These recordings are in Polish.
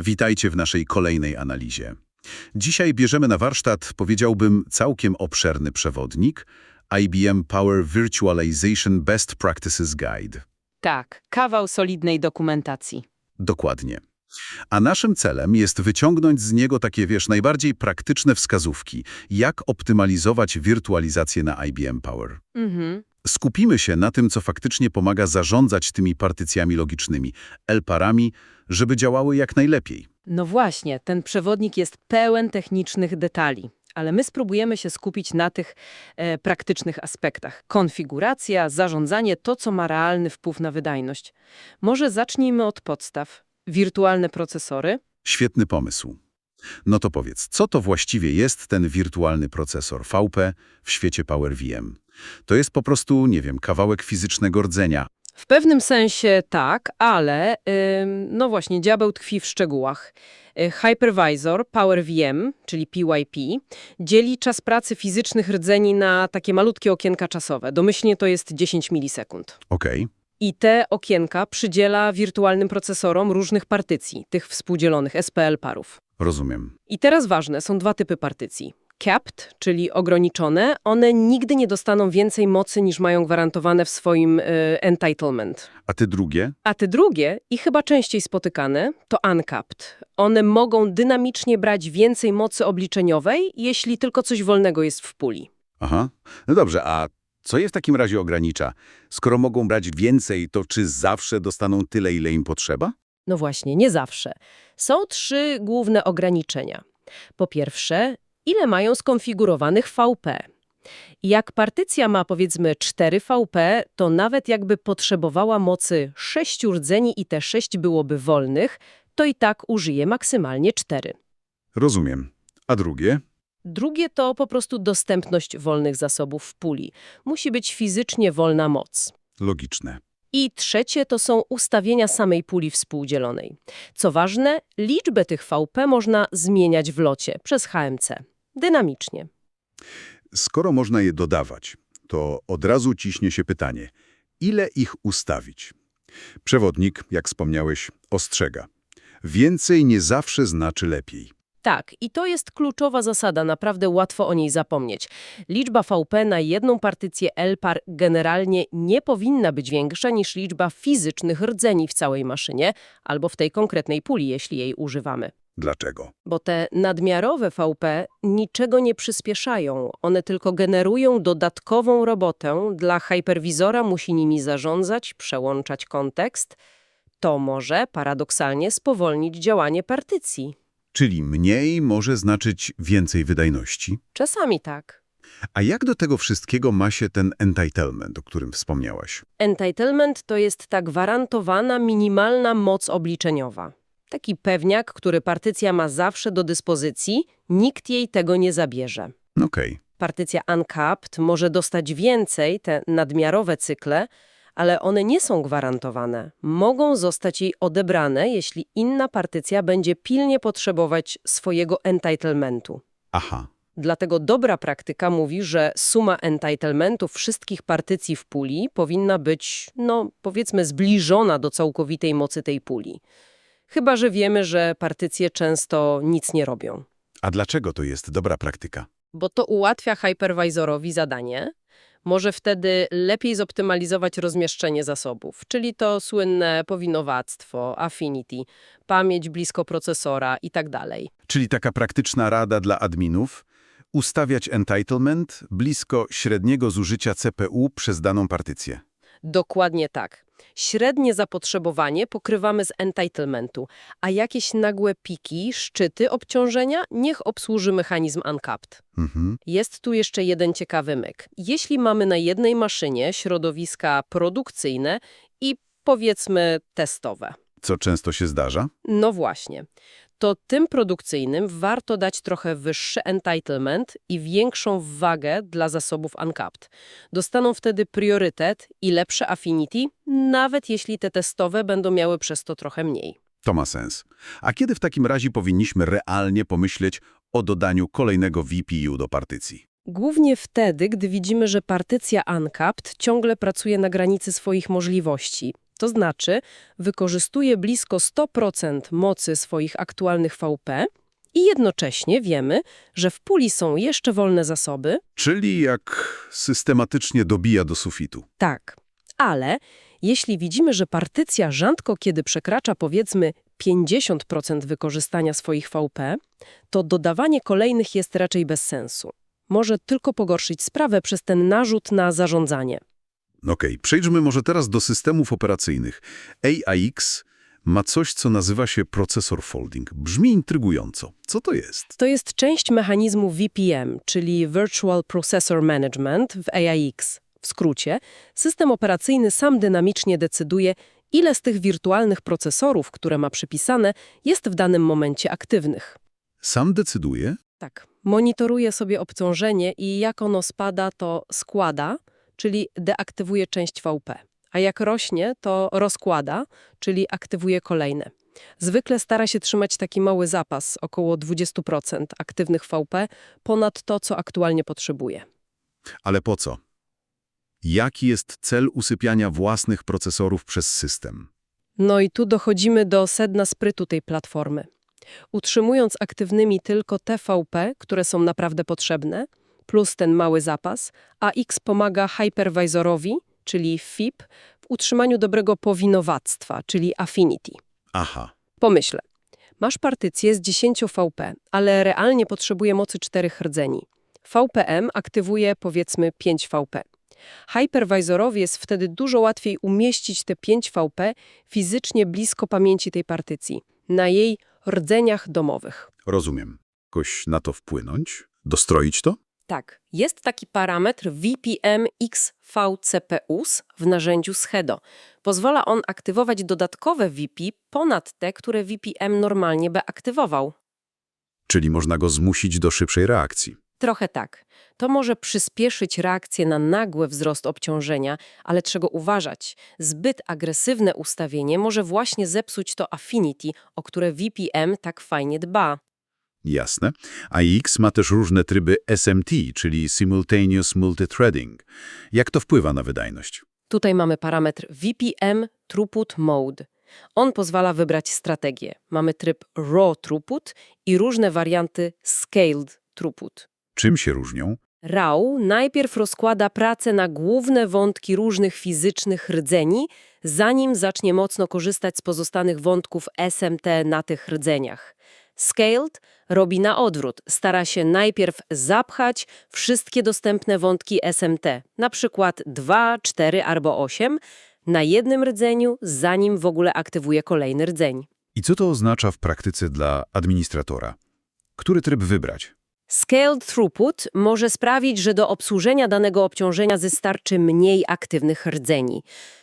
Witajcie w naszej kolejnej analizie. Dzisiaj bierzemy na warsztat, powiedziałbym, całkiem obszerny przewodnik IBM Power Virtualization Best Practices Guide. Tak, kawał solidnej dokumentacji. Dokładnie. A naszym celem jest wyciągnąć z niego takie, wiesz, najbardziej praktyczne wskazówki, jak optymalizować wirtualizację na IBM Power. Mhm. Skupimy się na tym, co faktycznie pomaga zarządzać tymi partycjami logicznymi, L-parami, żeby działały jak najlepiej. No właśnie, ten przewodnik jest pełen technicznych detali, ale my spróbujemy się skupić na tych e, praktycznych aspektach. Konfiguracja, zarządzanie, to co ma realny wpływ na wydajność. Może zacznijmy od podstaw. Wirtualne procesory? Świetny pomysł. No to powiedz, co to właściwie jest ten wirtualny procesor VP w świecie Power VM? To jest po prostu, nie wiem, kawałek fizycznego rdzenia. W pewnym sensie tak, ale ym, no właśnie, diabeł tkwi w szczegółach. Y, Hypervisor Power VM, czyli PYP, dzieli czas pracy fizycznych rdzeni na takie malutkie okienka czasowe. Domyślnie to jest 10 milisekund. Okej, I te okienka przydziela wirtualnym procesorom różnych partycji, tych współdzielonych SPL parów. rozumiem. I teraz ważne, są dwa typy partycji. Capped, czyli ograniczone, one nigdy nie dostaną więcej mocy niż mają gwarantowane w swoim y, entitlement. A ty drugie? A te drugie, i chyba częściej spotykane, to uncapped. One mogą dynamicznie brać więcej mocy obliczeniowej, jeśli tylko coś wolnego jest w puli. Aha. No dobrze, a co je w takim razie ogranicza? Skoro mogą brać więcej, to czy zawsze dostaną tyle, ile im potrzeba? No właśnie, nie zawsze. Są trzy główne ograniczenia. Po pierwsze, ile mają skonfigurowanych VP. Jak partycja ma powiedzmy 4 VP, to nawet jakby potrzebowała mocy 6 rdzeni i te 6 byłoby wolnych, to i tak użyje maksymalnie 4. Rozumiem. A drugie? Drugie to po prostu dostępność wolnych zasobów w puli. Musi być fizycznie wolna moc. Logiczne. I trzecie to są ustawienia samej puli współdzielonej. Co ważne, liczbę tych VP można zmieniać w locie przez HMC. Dynamicznie. Skoro można je dodawać, to od razu ciśnie się pytanie, ile ich ustawić? Przewodnik, jak wspomniałeś, ostrzega. Więcej nie zawsze znaczy lepiej. Tak, i to jest kluczowa zasada, naprawdę łatwo o niej zapomnieć. Liczba VP na jedną partycję L-par generalnie nie powinna być większa niż liczba fizycznych rdzeni w całej maszynie albo w tej konkretnej puli, jeśli jej używamy. Dlaczego? Bo te nadmiarowe VP niczego nie przyspieszają, one tylko generują dodatkową robotę. Dla hyperwizora musi nimi zarządzać, przełączać kontekst. To może paradoksalnie spowolnić działanie partycji. Czyli mniej może znaczyć więcej wydajności? Czasami tak. A jak do tego wszystkiego ma się ten entitlement, o którym wspomniałaś? Entitlement to jest ta gwarantowana minimalna moc obliczeniowa. Taki pewniak, który partycja ma zawsze do dyspozycji, nikt jej tego nie zabierze. Okej. Partycja uncapped może dostać więcej, te nadmiarowe cykle, ale one nie są gwarantowane. Mogą zostać jej odebrane, jeśli inna partycja będzie pilnie potrzebować swojego entitlementu. Aha. Dlatego dobra praktyka mówi, że suma entitlementów wszystkich partycji w puli powinna być, no powiedzmy, zbliżona do całkowitej mocy tej puli. Chyba, że wiemy, że partycje często nic nie robią. A dlaczego to jest dobra praktyka? Bo to ułatwia hypervisorowi zadanie. Może wtedy lepiej zoptymalizować rozmieszczenie zasobów, czyli to słynne powinowactwo, affinity, pamięć blisko procesora itd. Czyli taka praktyczna rada dla adminów? Ustawiać entitlement blisko średniego zużycia CPU przez daną partycję. Dokładnie tak. Średnie zapotrzebowanie pokrywamy z entitlementu, a jakieś nagłe piki, szczyty obciążenia niech obsłuży mechanizm uncapped. Mhm. Jest tu jeszcze jeden ciekawy myk. Jeśli mamy na jednej maszynie środowiska produkcyjne i powiedzmy testowe, Co często się zdarza? no właśnie, to tym produkcyjnym warto dać trochę wyższy entitlement i większą wagę dla zasobów uncapped. Dostaną wtedy priorytet i lepsze affinity, nawet jeśli te testowe będą miały przez to trochę mniej. To ma sens. A kiedy w takim razie powinniśmy realnie pomyśleć o dodaniu kolejnego VPU do partycji? Głównie wtedy, gdy widzimy, że partycja uncapped ciągle pracuje na granicy swoich możliwości. To znaczy wykorzystuje blisko 100% mocy swoich aktualnych VP i jednocześnie wiemy, że w puli są jeszcze wolne zasoby, Czyli jak systematycznie dobija do sufitu. tak, ale jeśli widzimy, że partycja rzadko kiedy przekracza powiedzmy 50% wykorzystania swoich VP, to dodawanie kolejnych jest raczej bez sensu. Może tylko pogorszyć sprawę przez ten narzut na zarządzanie. Okej, przejdźmy może teraz do systemów operacyjnych. AIX ma coś, co nazywa się procesor folding. Brzmi intrygująco. Co to jest? To jest część mechanizmu VPM, czyli Virtual Processor Management w AIX. W skrócie, system operacyjny sam dynamicznie decyduje, ile z tych wirtualnych procesorów, które ma przypisane, jest w danym momencie aktywnych. Sam decyduje? Tak, monitoruje sobie obciążenie i jak ono spada, to składa, czyli deaktywuje część VP. A jak rośnie, to rozkłada, czyli aktywuje kolejne. Zwykle stara się trzymać taki mały zapas, około 20% aktywnych VP, ponad to, co aktualnie potrzebuje. Ale po co? Jaki jest cel usypiania własnych procesorów przez system? No i tu dochodzimy do sedna sprytu tej platformy. Utrzymując aktywnymi tylko te VP, które są naprawdę potrzebne, plus ten mały zapas, AX pomaga hypervisorowi, czyli FIP, w utrzymaniu dobrego powinowactwa, czyli affinity. Aha, Pomyślę. Masz partycję z 10 VP, ale realnie potrzebuje mocy 4 rdzeni. VPM aktywuje powiedzmy 5 VP. Hypervisorowi jest wtedy dużo łatwiej umieścić te 5 VP fizycznie blisko pamięci tej partycji, na jej rdzeniach domowych. rozumiem. Jakoś na to wpłynąć? Dostroić to? Tak, jest taki parametr VPM XVCPUS w narzędziu Schedo. Pozwala on aktywować dodatkowe VP ponad te, które VPM normalnie by aktywował. Czyli można go zmusić do szybszej reakcji. Trochę tak. To może przyspieszyć reakcję na nagły wzrost obciążenia, ale trzeba uważać. Zbyt agresywne ustawienie może właśnie zepsuć to affinity, o które VPM tak fajnie dba. Jasne. AIX ma też różne tryby SMT, czyli Simultaneous Multithreading. Jak to wpływa na wydajność? Tutaj mamy parametr VPM Throughput Mode. On pozwala wybrać strategię. Mamy tryb Raw Throughput i różne warianty Scaled Throughput. Czym się różnią? RAW najpierw rozkłada pracę na główne wątki różnych fizycznych rdzeni, zanim zacznie mocno korzystać z pozostanych wątków SMT na tych rdzeniach. Scaled robi na odwrót, stara się najpierw zapchać wszystkie dostępne wątki SMT, na przykład 2, 4 albo 8, na jednym rdzeniu, zanim w ogóle aktywuje kolejny rdzeń. I co to oznacza w praktyce dla administratora? Który tryb wybrać? Scaled throughput może sprawić, że do obsłużenia danego obciążenia wystarczy mniej aktywnych rdzeni.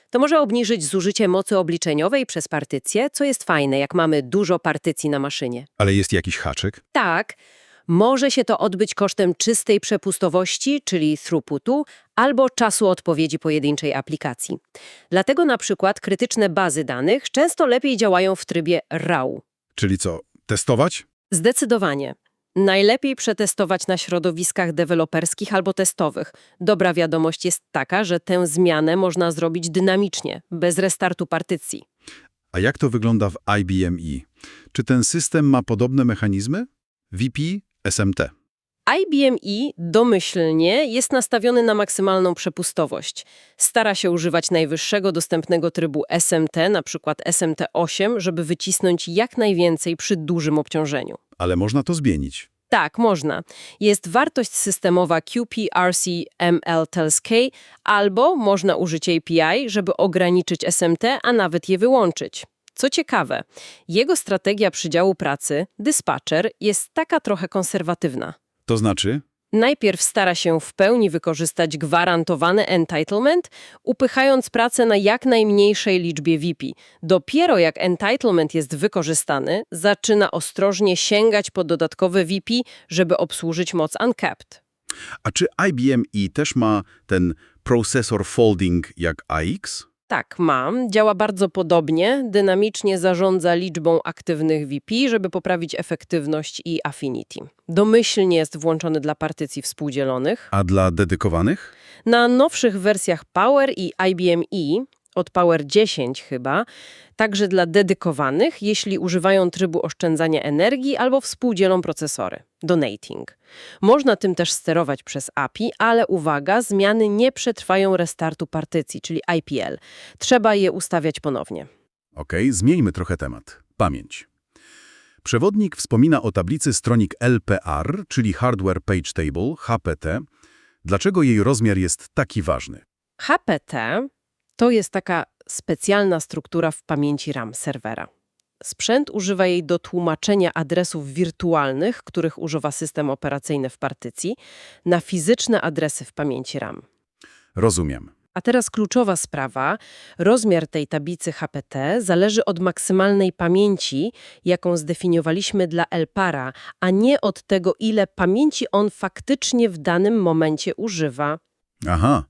To może obniżyć zużycie mocy obliczeniowej przez partycję, co jest fajne, jak mamy dużo partycji na maszynie. Ale jest jakiś haczyk? Tak, może się to odbyć kosztem czystej przepustowości, czyli throughputu, albo czasu odpowiedzi pojedynczej aplikacji. Dlatego na przykład krytyczne bazy danych często lepiej działają w trybie RAW. Czyli co, testować? Zdecydowanie. Najlepiej przetestować na środowiskach deweloperskich albo testowych. Dobra wiadomość jest taka, że tę zmianę można zrobić dynamicznie, bez restartu partycji. A jak to wygląda w IBM-i? Czy ten system ma podobne mechanizmy? VP, SMT. IBM i domyślnie jest nastawiony na maksymalną przepustowość. Stara się używać najwyższego dostępnego trybu SMT, np. SMT8, żeby wycisnąć jak najwięcej przy dużym obciążeniu. Ale można to zmienić. Tak, można. Jest wartość systemowa QPRC-ML-TELS-K albo można użyć API, żeby ograniczyć SMT, a nawet je wyłączyć. Co ciekawe, jego strategia przydziału pracy, dispatcher, jest taka trochę konserwatywna. To znaczy? Najpierw stara się w pełni wykorzystać gwarantowany entitlement, upychając pracę na jak najmniejszej liczbie VP. Dopiero jak entitlement jest wykorzystany, zaczyna ostrożnie sięgać po dodatkowe VP, żeby obsłużyć moc uncapped. A czy IBM-i też ma ten processor folding jak AX? Tak, mam. Działa bardzo podobnie. Dynamicznie zarządza liczbą aktywnych VP, żeby poprawić efektywność i affinity. Domyślnie jest włączony dla partycji współdzielonych. A dla dedykowanych? Na nowszych wersjach Power i IBM E od Power 10 chyba, także dla dedykowanych, jeśli używają trybu oszczędzania energii albo współdzielą procesory. Donating. Można tym też sterować przez API, ale uwaga, zmiany nie przetrwają restartu partycji, czyli IPL. Trzeba je ustawiać ponownie. Okej, zmieńmy trochę temat. Pamięć. Przewodnik wspomina o tablicy stronik LPR, czyli Hardware Page Table, HPT. Dlaczego jej rozmiar jest taki ważny? HPT to jest taka specjalna struktura w pamięci RAM serwera. Sprzęt używa jej do tłumaczenia adresów wirtualnych, których używa system operacyjny w partycji, na fizyczne adresy w pamięci RAM. Rozumiem. A teraz kluczowa sprawa. Rozmiar tej tablicy HPT zależy od maksymalnej pamięci, jaką zdefiniowaliśmy dla LPARA, a nie od tego, ile pamięci on faktycznie w danym momencie używa. Aha.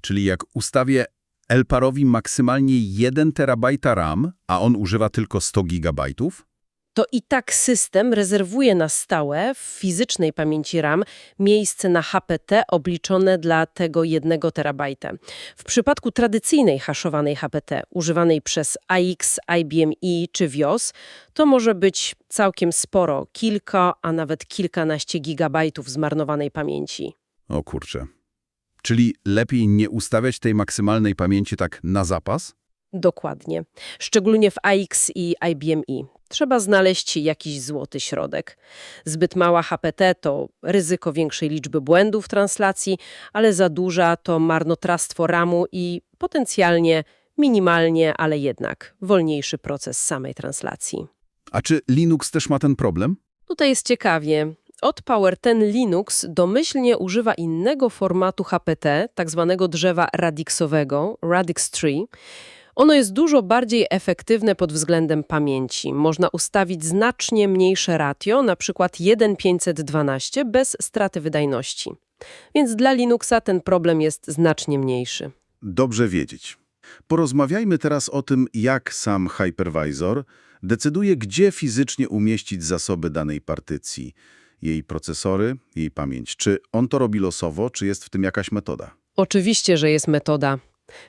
Czyli jak ustawię LPAR-owi maksymalnie 1 terabajta RAM, a on używa tylko 100 gigabajtów? to i tak system rezerwuje na stałe w fizycznej pamięci RAM miejsce na HPT obliczone dla tego 1 terabajta. W przypadku tradycyjnej haszowanej HPT używanej przez AX, IBM i czy WIOS to może być całkiem sporo, kilka, a nawet kilkanaście gigabajtów zmarnowanej pamięci. O kurczę. Czyli lepiej nie ustawiać tej maksymalnej pamięci tak na zapas? Dokładnie. Szczególnie w AX i IBM i. Trzeba znaleźć jakiś złoty środek. Zbyt mała HPT to ryzyko większej liczby błędów w translacji, ale za duża to marnotrawstwo RAMu i potencjalnie, minimalnie, ale jednak wolniejszy proces samej translacji. A czy Linux też ma ten problem? Tutaj jest ciekawie. Od Power ten Linux domyślnie używa innego formatu HPT, tak zwanego drzewa radixowego, Radix Tree. Ono jest dużo bardziej efektywne pod względem pamięci. Można ustawić znacznie mniejsze ratio, przykład 1.512 bez straty wydajności. Więc dla Linuxa ten problem jest znacznie mniejszy. Dobrze wiedzieć. Porozmawiajmy teraz o tym, jak sam hypervisor decyduje, gdzie fizycznie umieścić zasoby danej partycji, jej procesory, jej pamięć. Czy on to robi losowo, czy jest w tym jakaś metoda? Oczywiście, że jest metoda.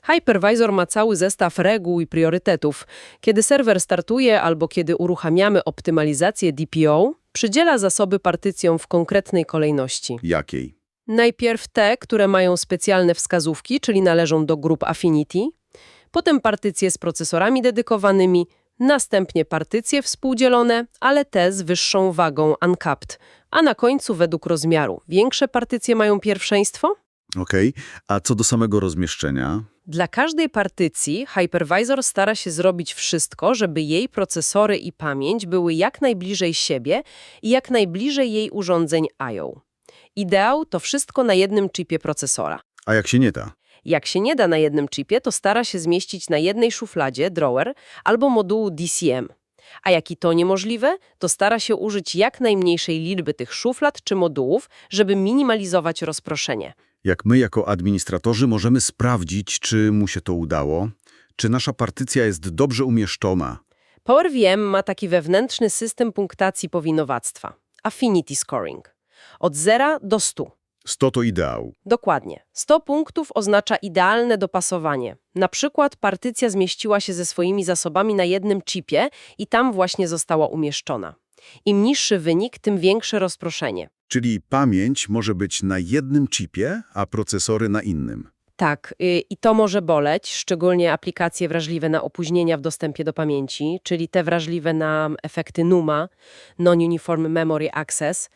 Hypervisor ma cały zestaw reguł i priorytetów. Kiedy serwer startuje albo kiedy uruchamiamy optymalizację DPO, przydziela zasoby partycjom w konkretnej kolejności. Jakiej? Najpierw te, które mają specjalne wskazówki, czyli należą do grup Affinity, potem partycje z procesorami dedykowanymi, następnie partycje współdzielone, ale te z wyższą wagą uncapped, a na końcu według rozmiaru. Większe partycje mają pierwszeństwo? Okej, a co do samego rozmieszczenia? Dla każdej partycji hypervisor stara się zrobić wszystko, żeby jej procesory i pamięć były jak najbliżej siebie i jak najbliżej jej urządzeń I.O. Ideał to wszystko na jednym chipie procesora. A jak się nie da? Jak się nie da na jednym chipie, to stara się zmieścić na jednej szufladzie, drawer, albo modułu DCM. A jak i to niemożliwe, to stara się użyć jak najmniejszej liczby tych szuflad czy modułów, żeby minimalizować rozproszenie. Jak my jako administratorzy możemy sprawdzić, czy mu się to udało? Czy nasza partycja jest dobrze umieszczona? PowerVM ma taki wewnętrzny system punktacji powinowactwa – Affinity Scoring. Od 0 do 100. 100 to ideał. Dokładnie. 100 punktów oznacza idealne dopasowanie. Na przykład partycja zmieściła się ze swoimi zasobami na jednym chipie i tam właśnie została umieszczona. Im niższy wynik, tym większe rozproszenie. Czyli pamięć może być na jednym chipie, a procesory na innym. Tak, y, i to może boleć, szczególnie aplikacje wrażliwe na opóźnienia w dostępie do pamięci, czyli te wrażliwe na efekty NUMA, Non-Uniform Memory Access.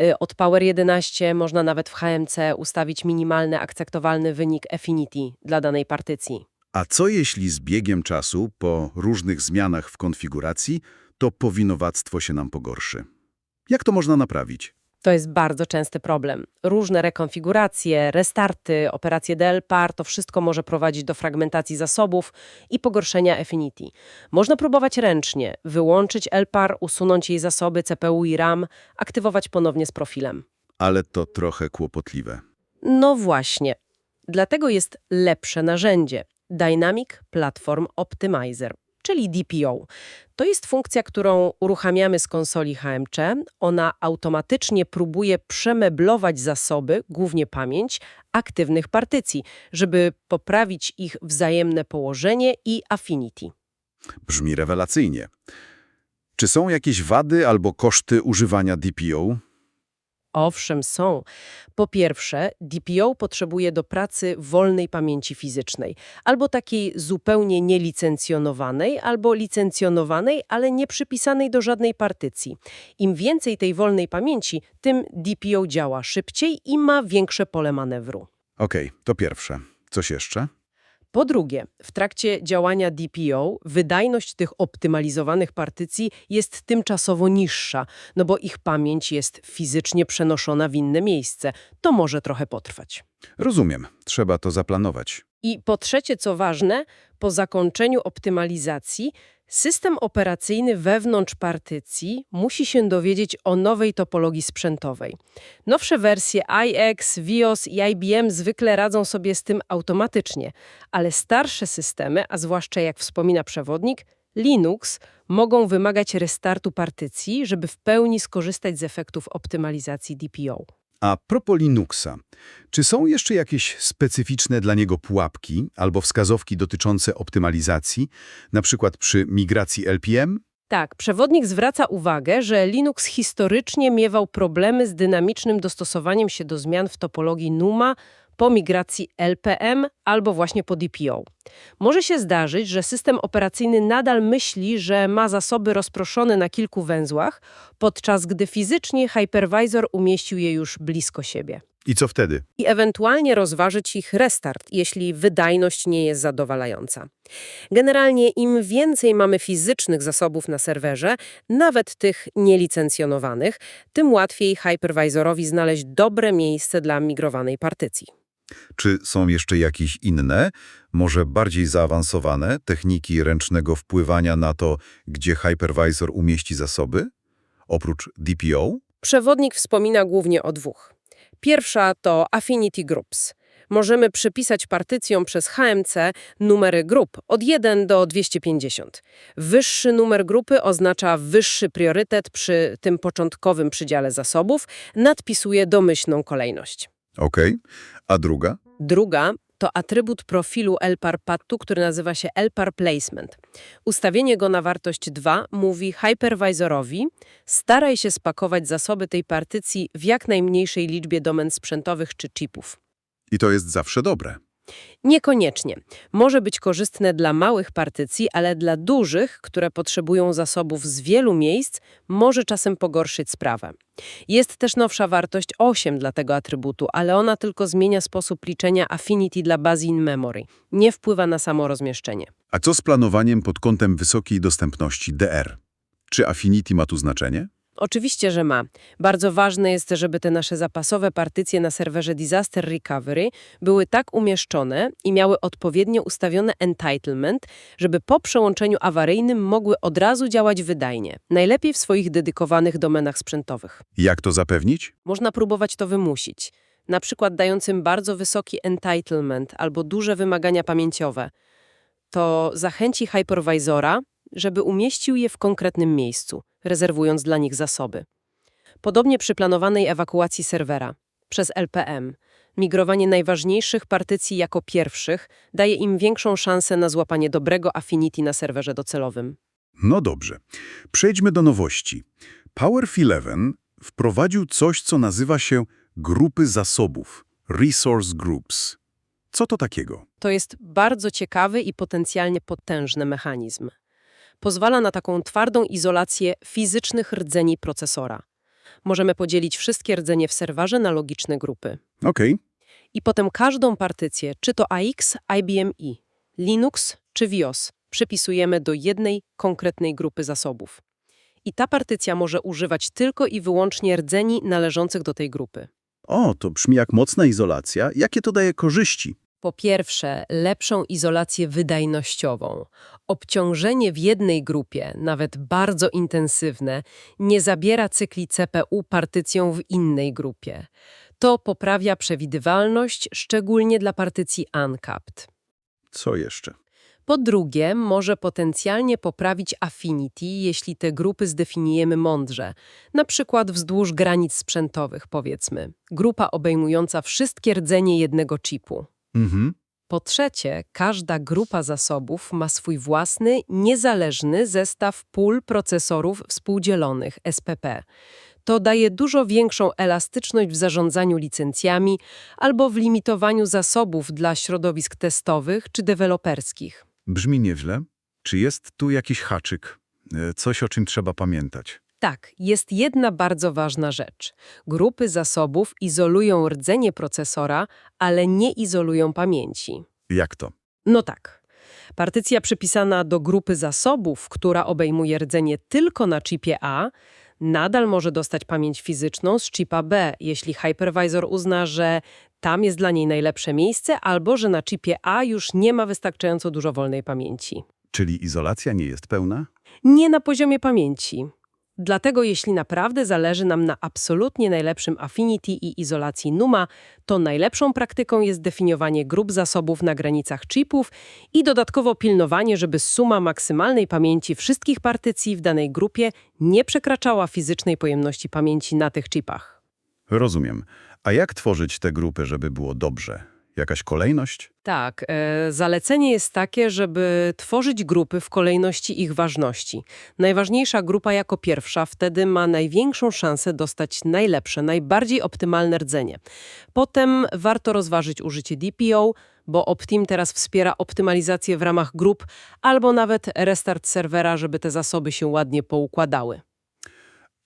Y, Od Power 11 można nawet w HMC ustawić minimalny akceptowalny wynik Affinity dla danej partycji. A co jeśli z biegiem czasu, po różnych zmianach w konfiguracji, to powinowactwo się nam pogorszy? Jak to można naprawić? To jest bardzo częsty problem. Różne rekonfiguracje, restarty, operacje DLPAR, to wszystko może prowadzić do fragmentacji zasobów i pogorszenia Affinity. Można próbować ręcznie, wyłączyć LPAR, usunąć jej zasoby CPU i RAM, aktywować ponownie z profilem. Ale to trochę kłopotliwe. No właśnie. Dlatego jest lepsze narzędzie – Dynamic Platform Optimizer. Czyli DPO. To jest funkcja, którą uruchamiamy z konsoli HMC. Ona automatycznie próbuje przemeblować zasoby, głównie pamięć, aktywnych partycji, żeby poprawić ich wzajemne położenie i affinity. Brzmi rewelacyjnie. Czy są jakieś wady albo koszty używania DPO? Owszem, są. Po pierwsze, DPO potrzebuje do pracy wolnej pamięci fizycznej, albo takiej zupełnie nielicencjonowanej, albo licencjonowanej, ale nie przypisanej do żadnej partycji. Im więcej tej wolnej pamięci, tym DPO działa szybciej i ma większe pole manewru. Okej, to pierwsze. Coś jeszcze? Po drugie, w trakcie działania DPO wydajność tych optymalizowanych partycji jest tymczasowo niższa, no bo ich pamięć jest fizycznie przenoszona w inne miejsce. To może trochę potrwać. Rozumiem. Trzeba to zaplanować. I po trzecie, co ważne, po zakończeniu optymalizacji system operacyjny wewnątrz partycji musi się dowiedzieć o nowej topologii sprzętowej. Nowsze wersje iX, VIOS i IBM zwykle radzą sobie z tym automatycznie, ale starsze systemy, a zwłaszcza jak wspomina przewodnik, Linux, mogą wymagać restartu partycji, żeby w pełni skorzystać z efektów optymalizacji DPO. A propos Linuxa, czy są jeszcze jakieś specyficzne dla niego pułapki albo wskazówki dotyczące optymalizacji, na przykład przy migracji LPM? Tak, przewodnik zwraca uwagę, że Linux historycznie miewał problemy z dynamicznym dostosowaniem się do zmian w topologii NUMA po migracji LPM albo właśnie po DPO. Może się zdarzyć, że system operacyjny nadal myśli, że ma zasoby rozproszone na kilku węzłach, podczas gdy fizycznie hypervisor umieścił je już blisko siebie. I co wtedy? I ewentualnie rozważyć ich restart, jeśli wydajność nie jest zadowalająca. Generalnie im więcej mamy fizycznych zasobów na serwerze, nawet tych nielicencjonowanych, tym łatwiej hypervisorowi znaleźć dobre miejsce dla migrowanej partycji. Czy są jeszcze jakieś inne, może bardziej zaawansowane techniki ręcznego wpływania na to, gdzie hypervisor umieści zasoby? Oprócz DPO? Przewodnik wspomina głównie o dwóch. Pierwsza to Affinity Groups. Możemy przypisać partycjom przez HMC numery grup od 1 do 250. Wyższy numer grupy oznacza wyższy priorytet przy tym początkowym przydziale zasobów, nadpisuje domyślną kolejność. Okej. A druga? Druga to atrybut profilu LPAR-PAT-u, który nazywa się LPAR Placement. Ustawienie go na wartość 2 mówi hypervisorowi staraj się spakować zasoby tej partycji w jak najmniejszej liczbie domen sprzętowych czy chipów. I to jest zawsze dobre. Niekoniecznie. Może być korzystne dla małych partycji, ale dla dużych, które potrzebują zasobów z wielu miejsc, może czasem pogorszyć sprawę. Jest też nowsza wartość 8 dla tego atrybutu, ale ona tylko zmienia sposób liczenia affinity dla baz in memory. Nie wpływa na samo rozmieszczenie. A co z planowaniem pod kątem wysokiej dostępności DR? Czy Affinity ma tu znaczenie? Oczywiście, że ma. Bardzo ważne jest, żeby te nasze zapasowe partycje na serwerze Disaster Recovery były tak umieszczone i miały odpowiednio ustawione entitlement, żeby po przełączeniu awaryjnym mogły od razu działać wydajnie, najlepiej w swoich dedykowanych domenach sprzętowych. Jak to zapewnić? Można próbować to wymusić, na przykład dającym bardzo wysoki entitlement albo duże wymagania pamięciowe. To zachęci hypervisora, żeby umieścił je w konkretnym miejscu, rezerwując dla nich zasoby. Podobnie przy planowanej ewakuacji serwera przez LPM. Migrowanie najważniejszych partycji jako pierwszych daje im większą szansę na złapanie dobrego affinity na serwerze docelowym. No dobrze. Przejdźmy do nowości. Powerf 11 wprowadził coś, co nazywa się grupy zasobów, resource groups. Co to takiego? To jest bardzo ciekawy i potencjalnie potężny mechanizm. Pozwala na taką twardą izolację fizycznych rdzeni procesora. Możemy podzielić wszystkie rdzenie w serwerze na logiczne grupy. Okej, I potem każdą partycję, czy to AX, IBM i Linux czy VIOS, przypisujemy do jednej konkretnej grupy zasobów. I ta partycja może używać tylko i wyłącznie rdzeni należących do tej grupy. O, to brzmi jak mocna izolacja. Jakie to daje korzyści? Po pierwsze, lepszą izolację wydajnościową. Obciążenie w jednej grupie, nawet bardzo intensywne, nie zabiera cykli CPU partycją w innej grupie. To poprawia przewidywalność, szczególnie dla partycji uncapped. Co jeszcze? Po drugie, może potencjalnie poprawić affinity, jeśli te grupy zdefiniujemy mądrze. Na przykład wzdłuż granic sprzętowych, powiedzmy. Grupa obejmująca wszystkie rdzenie jednego chipu. Mhm. Po trzecie, każda grupa zasobów ma swój własny, niezależny zestaw pól procesorów współdzielonych SPP. To daje dużo większą elastyczność w zarządzaniu licencjami albo w limitowaniu zasobów dla środowisk testowych czy deweloperskich. Brzmi nieźle. Czy jest tu jakiś haczyk? E, Coś, o czym trzeba pamiętać? Tak, jest jedna bardzo ważna rzecz. Grupy zasobów izolują rdzenie procesora, ale nie izolują pamięci. Jak to? No tak. Partycja przypisana do grupy zasobów, która obejmuje rdzenie tylko na chipie A, nadal może dostać pamięć fizyczną z chipa B, jeśli hypervisor uzna, że tam jest dla niej najlepsze miejsce albo że na chipie A już nie ma wystarczająco dużo wolnej pamięci. Czyli izolacja nie jest pełna? Nie na poziomie pamięci. Dlatego jeśli naprawdę zależy nam na absolutnie najlepszym affinity i izolacji NUMA, to najlepszą praktyką jest definiowanie grup zasobów na granicach chipów i dodatkowo pilnowanie, żeby suma maksymalnej pamięci wszystkich partycji w danej grupie nie przekraczała fizycznej pojemności pamięci na tych chipach. Rozumiem. A jak tworzyć te grupy, żeby było dobrze? Jakaś kolejność? Tak, e, zalecenie jest takie, żeby tworzyć grupy w kolejności ich ważności. Najważniejsza grupa jako pierwsza wtedy ma największą szansę dostać najlepsze, najbardziej optymalne rdzenie. Potem warto rozważyć użycie DPO, bo Optim teraz wspiera optymalizację w ramach grup albo nawet restart serwera, żeby te zasoby się ładnie poukładały.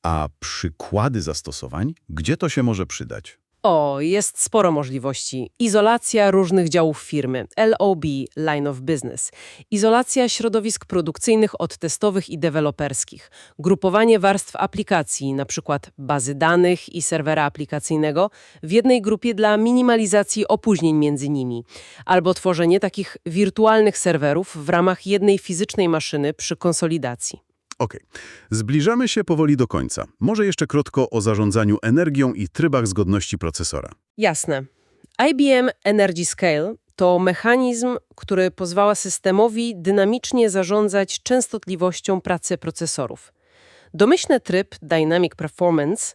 A przykłady zastosowań? Gdzie to się może przydać? O, jest sporo możliwości. Izolacja różnych działów firmy, LOB, Line of Business. Izolacja środowisk produkcyjnych od testowych i deweloperskich. Grupowanie warstw aplikacji, np. bazy danych i serwera aplikacyjnego, w jednej grupie dla minimalizacji opóźnień między nimi. Albo tworzenie takich wirtualnych serwerów w ramach jednej fizycznej maszyny przy konsolidacji. Okej. Zbliżamy się powoli do końca. Może jeszcze krótko o zarządzaniu energią i trybach zgodności procesora. Jasne. IBM Energy Scale to mechanizm, który pozwala systemowi dynamicznie zarządzać częstotliwością pracy procesorów. Domyślny tryb Dynamic Performance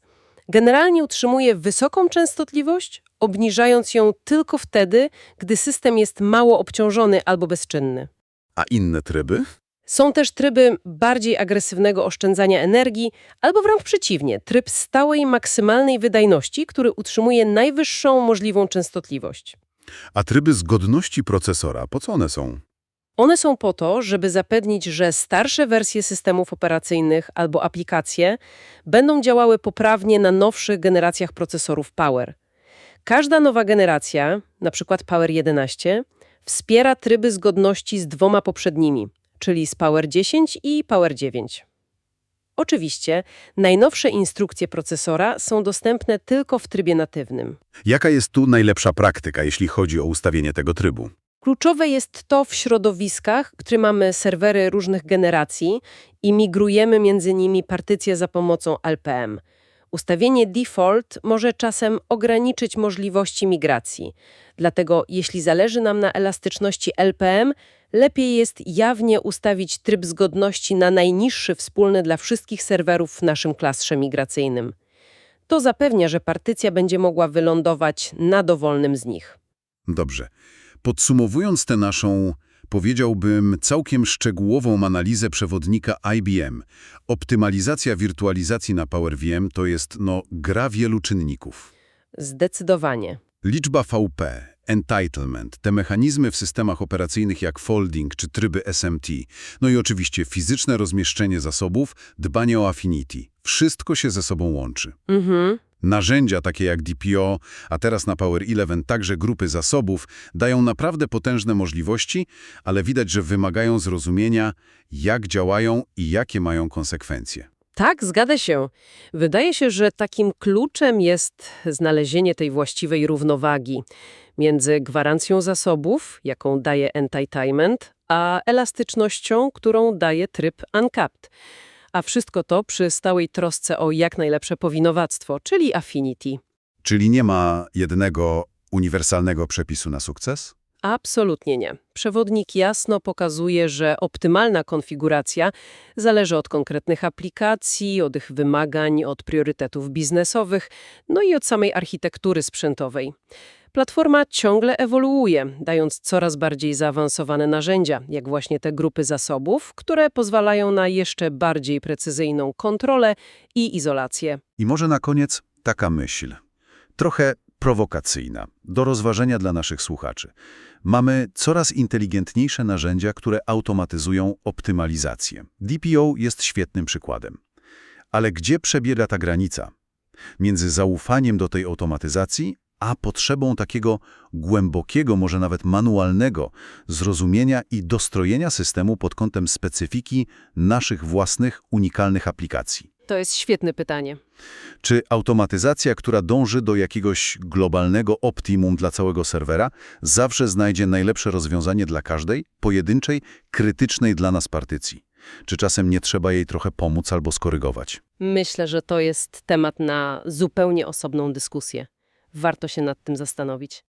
generalnie utrzymuje wysoką częstotliwość, obniżając ją tylko wtedy, gdy system jest mało obciążony albo bezczynny. A inne tryby? Są też tryby bardziej agresywnego oszczędzania energii, albo wręcz przeciwnie, tryb stałej maksymalnej wydajności, który utrzymuje najwyższą możliwą częstotliwość. A tryby zgodności procesora, po co one są? One są po to, żeby zapewnić, że starsze wersje systemów operacyjnych albo aplikacje będą działały poprawnie na nowszych generacjach procesorów Power. Każda nowa generacja, np. Power 11, wspiera tryby zgodności z dwoma poprzednimi, czyli z Power 10 i Power 9. Oczywiście, najnowsze instrukcje procesora są dostępne tylko w trybie natywnym. Jaka jest tu najlepsza praktyka, jeśli chodzi o ustawienie tego trybu? Kluczowe jest to w środowiskach, które mamy serwery różnych generacji i migrujemy między nimi partycje za pomocą LPM. Ustawienie default może czasem ograniczyć możliwości migracji. Dlatego jeśli zależy nam na elastyczności LPM, lepiej jest jawnie ustawić tryb zgodności na najniższy wspólny dla wszystkich serwerów w naszym klastrze migracyjnym. To zapewnia, że partycja będzie mogła wylądować na dowolnym z nich. Dobrze. Podsumowując tę naszą, powiedziałbym, całkiem szczegółową analizę przewodnika IBM, optymalizacja wirtualizacji na PowerVM to jest, no, gra wielu czynników. Zdecydowanie. Liczba VP, entitlement, te mechanizmy w systemach operacyjnych jak folding czy tryby SMT, no i oczywiście fizyczne rozmieszczenie zasobów, dbanie o affinity. Wszystko się ze sobą łączy. Mhm. Narzędzia takie jak DPO, a teraz na Power 11 także grupy zasobów, dają naprawdę potężne możliwości, ale widać, że wymagają zrozumienia, jak działają i jakie mają konsekwencje. Tak, zgadza się. Wydaje się, że takim kluczem jest znalezienie tej właściwej równowagi między gwarancją zasobów, jaką daje entitlement, a elastycznością, którą daje tryb uncapped. A wszystko to przy stałej trosce o jak najlepsze powinowactwo, czyli affinity. Czyli nie ma jednego uniwersalnego przepisu na sukces? Absolutnie nie. Przewodnik jasno pokazuje, że optymalna konfiguracja zależy od konkretnych aplikacji, od ich wymagań, od priorytetów biznesowych, no i od samej architektury sprzętowej. Platforma ciągle ewoluuje, dając coraz bardziej zaawansowane narzędzia, jak właśnie te grupy zasobów, które pozwalają na jeszcze bardziej precyzyjną kontrolę i izolację. I może na koniec taka myśl, trochę prowokacyjna, do rozważenia dla naszych słuchaczy. Mamy coraz inteligentniejsze narzędzia, które automatyzują optymalizację. DPO jest świetnym przykładem. Ale gdzie przebiega ta granica? Między zaufaniem do tej automatyzacji, a potrzebą takiego głębokiego, może nawet manualnego zrozumienia i dostrojenia systemu pod kątem specyfiki naszych własnych, unikalnych aplikacji. To jest świetne pytanie. Czy automatyzacja, która dąży do jakiegoś globalnego optimum dla całego serwera, zawsze znajdzie najlepsze rozwiązanie dla każdej, pojedynczej, krytycznej dla nas partycji? Czy czasem nie trzeba jej trochę pomóc albo skorygować? Myślę, że to jest temat na zupełnie osobną dyskusję. Warto się nad tym zastanowić.